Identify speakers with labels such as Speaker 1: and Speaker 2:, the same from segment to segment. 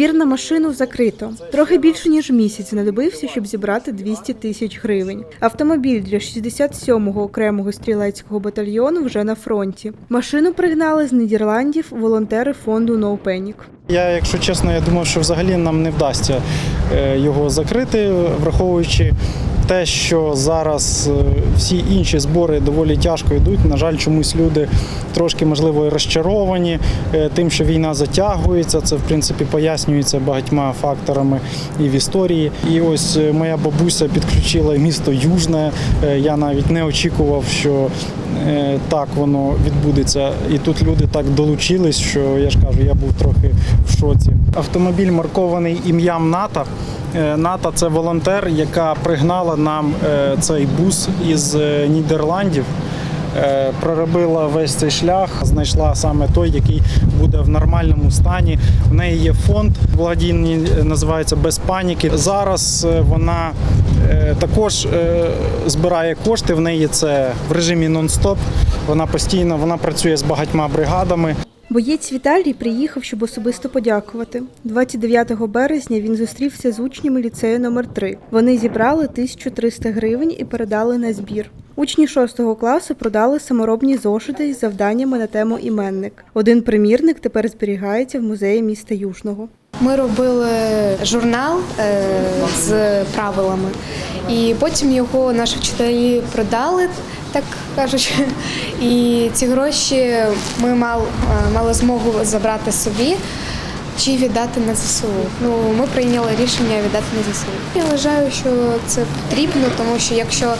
Speaker 1: Збір на машину закрито. Трохи більше ніж місяць знадобився, щоб зібрати 200 тисяч гривень. Автомобіль для 67-го окремого стрілецького батальйону вже на фронті. Машину пригнали з Нідерландів волонтери фонду No Panic.
Speaker 2: Я, якщо чесно, я думав, що взагалі нам не вдасться е, його закрити, враховуючи те, що зараз е, всі інші збори доволі тяжко йдуть. На жаль, чомусь люди трошки можливо розчаровані е, тим, що війна затягується. Це в принципі пояснюється багатьма факторами і в історії. І ось е, моя бабуся підключила місто Южне. Я навіть не очікував, що так воно відбудеться. І тут люди так долучились, що я ж кажу, я був трохи в шоці. Автомобіль маркований ім'ям НАТО. Е, НАТО це волонтер, яка пригнала нам е, цей бус із е, Нідерландів. Проробила весь цей шлях, знайшла саме той, який буде в нормальному стані. В неї є фонд благодійний, е, називається Без паніки. Зараз вона також збирає кошти. В неї це в режимі нон-стоп. Вона постійно вона працює з багатьма бригадами.
Speaker 1: Боєць Віталій приїхав, щоб особисто подякувати. 29 березня він зустрівся з учнями ліцею номер 3 Вони зібрали 1300 гривень і передали на збір. Учні 6 класу продали саморобні зошити з завданнями на тему іменник. Один примірник тепер зберігається в музеї міста Южного.
Speaker 3: Ми робили журнал е, з правилами, і потім його наші вчителі продали, так кажучи. І ці гроші ми мал, е, мали змогу забрати собі чи віддати на ЗСУ. Ну, ми прийняли рішення віддати на ЗСУ. Я вважаю, що це потрібно, тому що якщо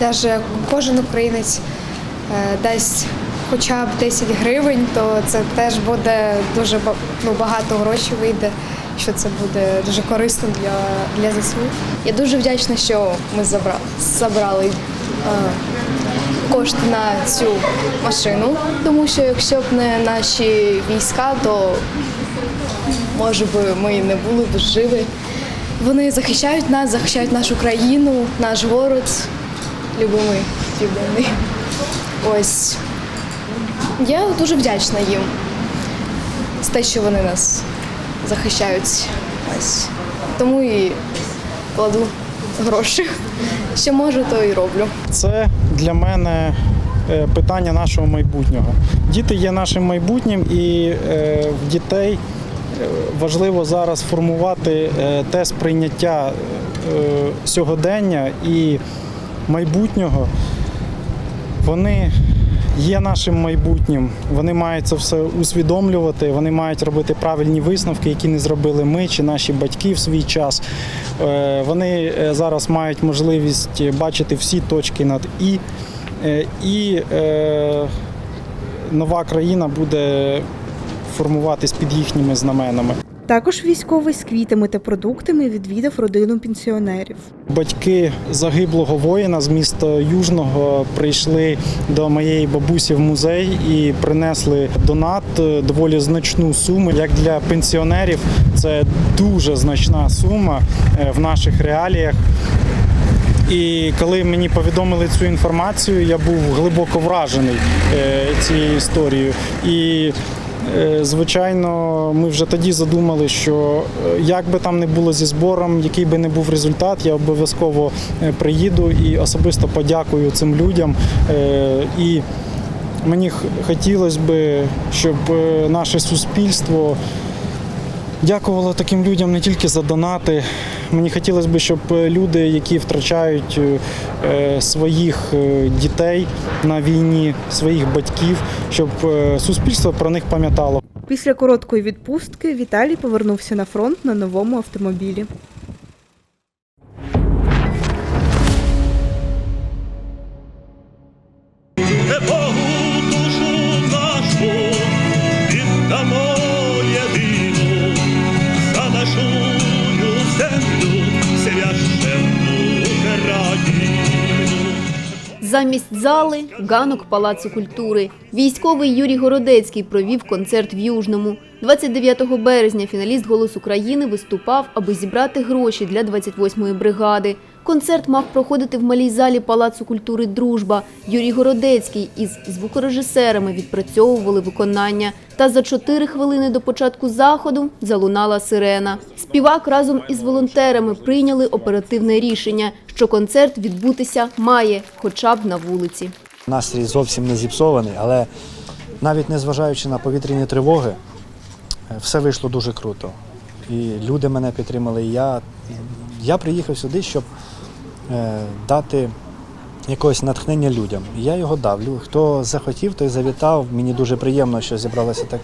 Speaker 3: навіть кожен українець е, дасть хоча б 10 гривень, то це теж буде дуже ну, багато грошей вийде, що це буде дуже корисно для, для ЗСУ.
Speaker 4: Я дуже вдячна, що ми забрали, забрали е, кошти на цю машину, тому що якщо б не наші війська, то може би ми не були б живі. Вони захищають нас, захищають нашу країну, наш город, любимий південний. Ось я дуже вдячна їм за те, що вони нас захищають. Ось тому і кладу гроші. Що можу, то і роблю.
Speaker 2: Це для мене е, питання нашого майбутнього. Діти є нашим майбутнім, і е, в дітей е, важливо зараз формувати те сприйняття сьогодення і майбутнього. Вони є нашим майбутнім. Вони мають це все усвідомлювати. Вони мають робити правильні висновки, які не зробили ми чи наші батьки в свій час. Е, Вони е, зараз мають можливість бачити всі точки над і. Е, І нова країна буде формуватись під їхніми знаменами.
Speaker 1: Також військовий з квітами та продуктами відвідав родину пенсіонерів.
Speaker 2: Батьки загиблого воїна з міста Южного прийшли до моєї бабусі в музей і принесли донат е, доволі значну суму. Як для пенсіонерів, це дуже значна сума е, в наших реаліях. І коли мені повідомили цю інформацію, я був глибоко вражений е, цією історією. І звичайно, ми вже тоді задумали, що е, як би там не було зі збором, який би не був результат, я обов'язково е, приїду і особисто подякую цим людям. Е, І мені хотілося б, щоб е, наше суспільство дякувало таким людям не тільки за донати. Мені хотілося б, щоб е, люди, які втрачають е, е, своїх дітей на війні, своїх батьків, щоб суспільство про них пам'ятало.
Speaker 1: Після короткої відпустки Віталій повернувся на фронт на новому автомобілі.
Speaker 5: Замість зали ганок Палацу культури. Військовий Юрій Городецький провів концерт в Южному. 29 березня фіналіст «Голос України» виступав, аби зібрати гроші для 28-ї бригади. Концерт мав проходити в малій залі Палацу культури Дружба. Юрій Городецький із звукорежисерами відпрацьовували виконання. Та за чотири хвилини до початку заходу залунала сирена. Співак разом із волонтерами прийняли оперативне рішення, що концерт відбутися має, хоча б на вулиці.
Speaker 6: Настрій зовсім не зіпсований, але навіть незважаючи на повітряні тривоги, все вийшло дуже круто. І люди мене підтримали. І я, я приїхав сюди, щоб дати якогось натхнення людям. І я його дав. Хто захотів, той завітав. Мені дуже приємно, що зібралася так,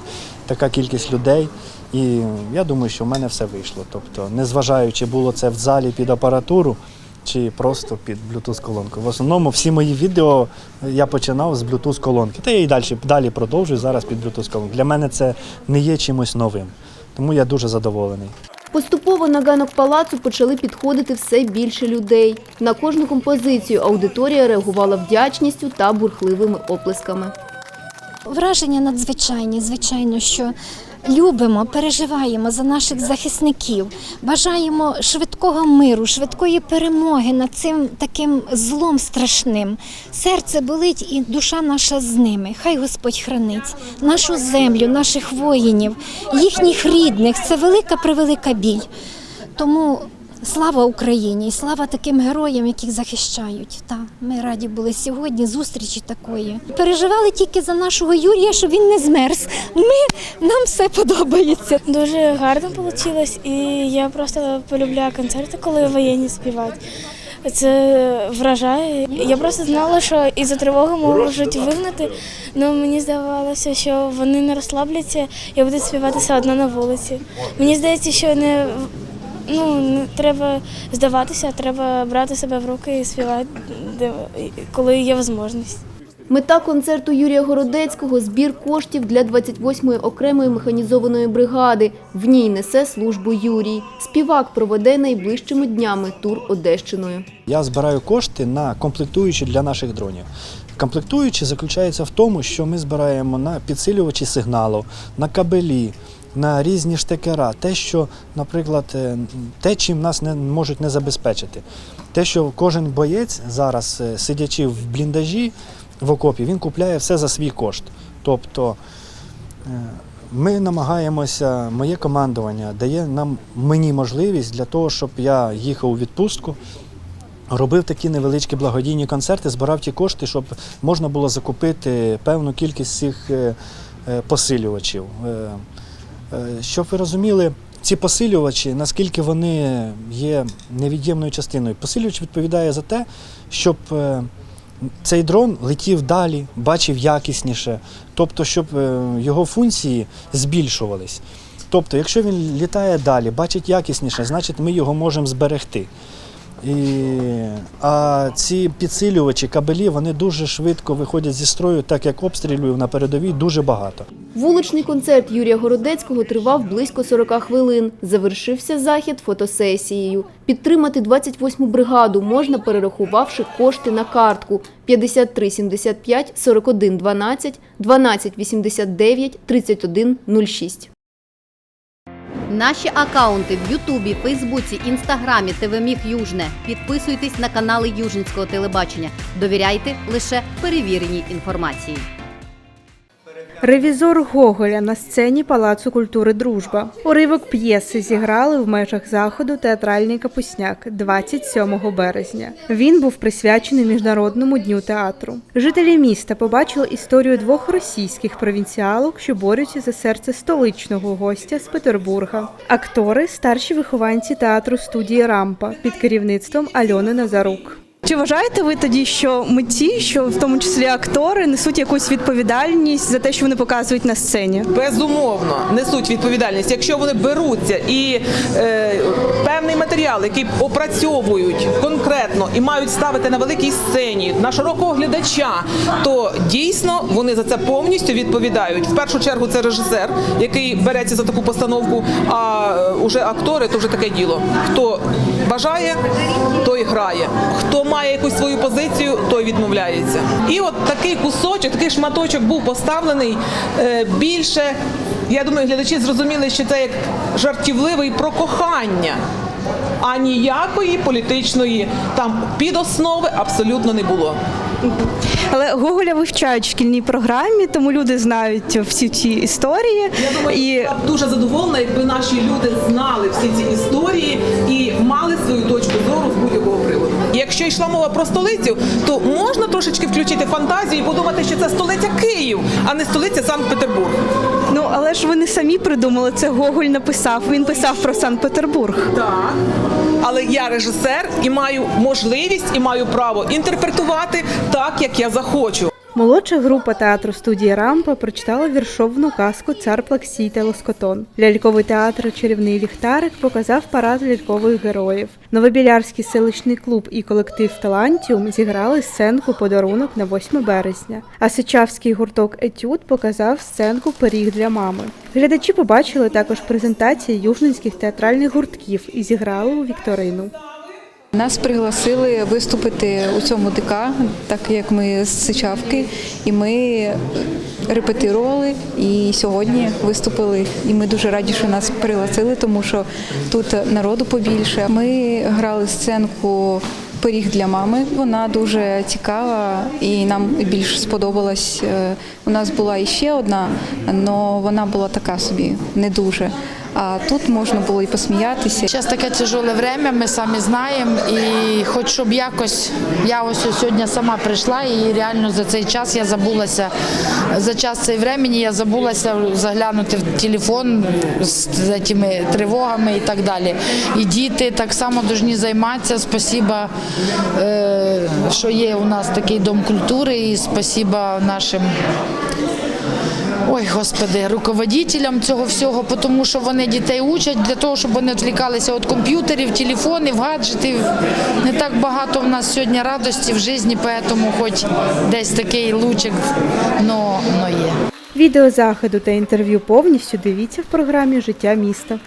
Speaker 6: така кількість людей. І я думаю, що в мене все вийшло. Тобто, незважаючи було це в залі під апаратуру чи просто під Bluetooth-колонку. В основному всі мої відео я починав з Bluetooth-колонки. Та я і далі, далі продовжую зараз під Bluetooth-колонку. Для мене це не є чимось новим. Тому я дуже задоволений.
Speaker 5: Поступово на ганок палацу почали підходити все більше людей. На кожну композицію аудиторія реагувала вдячністю та бурхливими оплесками.
Speaker 7: Враження надзвичайні, звичайно, що любимо, переживаємо за наших захисників, бажаємо швидкого миру, швидкої перемоги над цим таким злом страшним. Серце болить і душа наша з ними. Хай Господь хранить нашу землю, наших воїнів, їхніх рідних. Це велика превелика біль. Тому слава Україні і слава таким героям, яких захищають. Та ми раді були сьогодні зустрічі такої. Переживали тільки за нашого Юрія, щоб він не змерз. Ми нам все подобається.
Speaker 8: Дуже гарно вийшло, і я просто полюбляю концерти, коли воєнні співають. Це вражає. Я просто знала, що із-за тривоги можуть вигнати, але мені здавалося, що вони не розслабляться і будуть співати все одно на вулиці. Мені здається, що не, ну, не треба здаватися, треба брати себе в руки і співати, де- коли є можливість.
Speaker 5: Мета концерту Юрія Городецького – збір коштів для 28-ї окремої механізованої бригади. В ній несе службу Юрій. Співак проведе найближчими днями тур Одещиною.
Speaker 6: Я збираю кошти на комплектуючі для наших дронів. Комплектуючі заключається в тому, що ми збираємо на підсилювачі сигналу, на кабелі, на різні штекера, те, що, наприклад, е, те, чим нас не можуть не забезпечити. Те, що кожен боєць зараз, е, сидячи в бліндажі в окопі, він купляє все за свій кошт. Тобто е, ми намагаємося, моє командування дає нам мені можливість для того, щоб я їхав у відпустку, робив такі невеличкі благодійні концерти, збирав ті кошти, щоб можна було закупити певну кількість цих посилювачів. Е, Щоб ви розуміли, ці посилювачі, наскільки вони є невід'ємною частиною. Посилювач відповідає за те, щоб е, цей дрон летів далі, бачив якісніше, тобто, щоб е, його функції збільшувались. Тобто, якщо він літає далі, бачить якісніше, значить ми його можемо зберегти. І, а ці підсилювачі, кабелі, вони дуже швидко виходять зі строю, так як обстрілів на передовій дуже багато.
Speaker 5: Вуличний концерт Юрія Городецького тривав близько 40 хвилин. Завершився захід фотосесією. Підтримати 28-му бригаду можна, перерахувавши кошти на картку 53 75 41 12 12 89 31 06.
Speaker 9: Наші акаунти в Ютубі, Фейсбуці, Інстаграмі, ТВ Міг Южне. Підписуйтесь на канали Южинського телебачення. Довіряйте лише перевіреній інформації.
Speaker 1: Ревізор Гоголя на сцені Палацу культури Дружба. Уривок п'єси зіграли в межах заходу Театральний капусняк 27 березня. Він був присвячений міжнародному дню театру. Жителі міста побачили історію двох російських провінціалок, що борються за серце столичного гостя з Петербурга. Актори старші вихованці театру студії Рампа під керівництвом Альони Назарук.
Speaker 10: Чи вважаєте ви тоді, що митці, що в тому числі актори, несуть якусь відповідальність за те, що вони показують на сцені?
Speaker 11: безумовно несуть відповідальність, якщо вони беруться і е, певний матеріал, який опрацьовують конкретно і мають ставити на великій сцені на широкого глядача, то дійсно вони за це повністю відповідають. В першу чергу це режисер, який береться за таку постановку. А е, уже актори то вже таке діло. Хто бажає, той грає. Хто має якусь свою позицію, той відмовляється. І от такий кусочок, такий шматочок був поставлений е, більше. Я думаю, глядачі зрозуміли, що це як жартівливий про кохання. а ніякої політичної там підоснови абсолютно не було.
Speaker 10: Але Гоголя вивчають в шкільній програмі, тому люди знають всі ці історії.
Speaker 11: Я думаю,
Speaker 10: І
Speaker 11: я б дуже задоволена, якби наші люди знали всі ці історії і мали свою точку зору з будь-якого приводу. Якщо йшла мова про столицю, то можна трошечки включити фантазію і подумати, що це столиця Київ, а не столиця Санкт-Петербург.
Speaker 10: ну але ж вони самі придумали це. Гоголь написав. Він писав про Санкт-Петербург.
Speaker 11: Так. Але я режисер і маю можливість і маю право інтерпретувати так, як я захочу.
Speaker 1: Молодша група театру студії Рампа прочитала віршовну казку Цар Плаксій та Лоскотон. Ляльковий театр Чарівний ліхтарик показав парад лялькових героїв. Новобілярський селищний клуб і колектив Талантіум зіграли сценку Подарунок на 8 березня. А Сичавський гурток Етюд показав сценку Пиріг для мами. Глядачі побачили також презентації южненських театральних гуртків і зіграли у вікторину.
Speaker 3: Нас пригласили виступити у цьому ДК, так як ми з Сичавки, і ми репетирували і сьогодні виступили. І ми дуже раді, що нас пригласили, тому що тут народу побільше. Ми грали сценку. Пиріг для мами. Вона дуже цікава і нам більш сподобалась. Е, У нас була іще одна, але вона була така собі не дуже. А тут можна було і посміятися.
Speaker 12: Зараз таке тяжеле время, ми самі знаємо. І хоч щоб якось, я ось сьогодні сама прийшла і реально за цей час я забулася, за час цей времени я забулася заглянути в телефон з цими тривогами і так далі. І діти так само повинні займатися. Спасіба, е, що є у нас такий дом культури, і спасіба нашим. Ой, господи, руководителям цього всього, тому що вони дітей учать для того, щоб вони відвлікалися від комп'ютерів, телефонів, гаджетів. Не так багато в нас сьогодні радості в житті, тому хоч десь такий лучик, но, но є.
Speaker 1: Відео заходу та інтерв'ю повністю дивіться в програмі Життя міста.